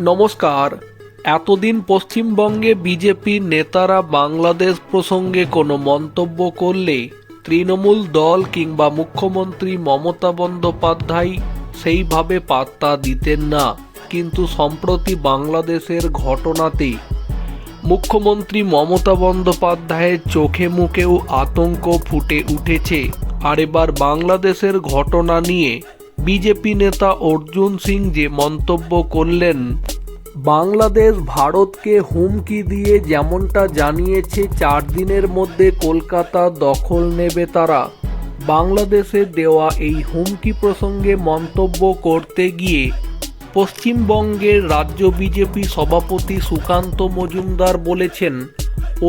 নমস্কার। এতদিন পশ্চিমবঙ্গে বিজেপির নেতারা বাংলাদেশ প্রসঙ্গে কোনো মন্তব্য করলে তৃণমূল দল কিংবা মুখ্যমন্ত্রী মমতা বন্দ্যোপাধ্যায় সেইভাবে পাত্তা দিতেন না। কিন্তু সম্প্রতি বাংলাদেশের ঘটনাতে মুখ্যমন্ত্রী মমতা বন্দ্যোপাধ্যায়ের চোখে মুখেও আতঙ্ক ফুটে উঠেছে। আর এবার বাংলাদেশের ঘটনা নিয়ে বিজেপি নেতা অর্জুন সিং যে মন্তব্য করলেন, বাংলাদেশ ভারতকে হুমকি দিয়ে যেমনটা জানিয়েছে চার দিনের মধ্যে কলকাতা দখল নেবে তারা, বাংলাদেশে দেওয়া এই হুমকি প্রসঙ্গে মন্তব্য করতে গিয়ে পশ্চিমবঙ্গের রাজ্য বিজেপি সভাপতি সুকান্ত মজুমদার বলেছেন,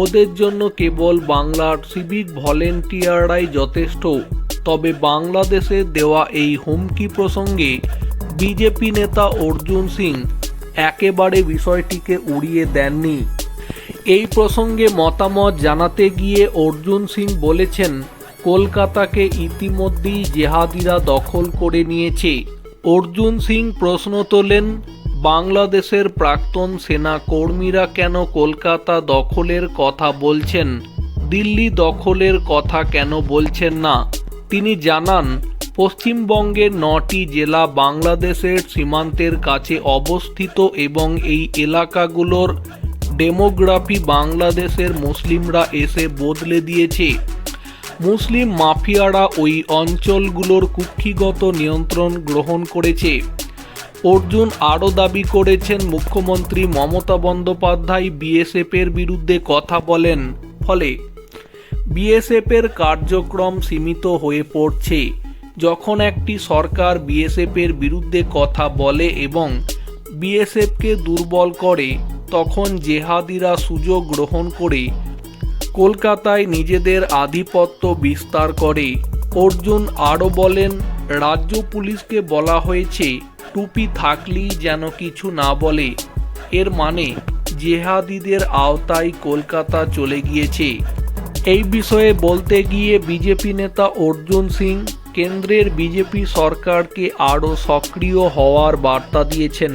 ওদের জন্য কেবল বাংলার সিভিক ভলেন্টিয়াররাই যথেষ্ট। তবে বাংলাদেশে দেওয়া এই হুমকি প্রসঙ্গে বিজেপি নেতা অর্জুন সিং একেবারে বিষয়টিকে উড়িয়ে দেননি। এই প্রসঙ্গে মতামত জানাতে গিয়ে অর্জুন সিং বলেছেন, কলকাতাকে ইতিমধ্যেই জেহাদিরা দখল করে নিয়েছে। অর্জুন সিং প্রশ্ন তোলেন, বাংলাদেশের প্রাক্তন সেনা কর্মীরা কেন কলকাতা দখলের কথা বলছেন? দিল্লি দখলের কথা কেন বলছেন না? তিনি জানান পশ্চিমবঙ্গের নটি জেলা বাংলাদেশের সীমান্তের কাছে অবস্থিত এবং এই এলাকাগুলোর ডেমোগ্রাফি বাংলাদেশের মুসলিমরা এসে বদলে দিয়েছে। মুসলিম মাফিয়ারা ওই অঞ্চলগুলোর কুক্ষিগত নিয়ন্ত্রণ গ্রহণ করেছে। অর্জুন আরও দাবি করেছেন, মুখ্যমন্ত্রী মমতা বন্দ্যোপাধ্যায় বিএসএফের বিরুদ্ধে কথা বলেন, ফলে বিএসএফের কার্যক্রম সীমিত হয়ে পড়ছে। যখন একটি সরকার বিএসএফের বিরুদ্ধে কথা বলে এবং বিএসএফকে দুর্বল করে, তখন জেহাদিরা সুযোগ গ্রহণ করে কলকাতায় নিজেদের আধিপত্য বিস্তার করে। অর্জুন আরও বলেন, রাজ্য পুলিশকে বলা হয়েছে, টুপি থাকলেই যেন কিছু না বলে। এর মানে জেহাদিদের আওতায় কলকাতা চলে গিয়েছে। এই বিষয়ে বলতে গিয়ে বিজেপি নেতা অর্জুন সিং, কেন্দ্রের বিজেপি সরকারকে আরও সক্রিয় হওয়ার বার্তা দিয়েছেন।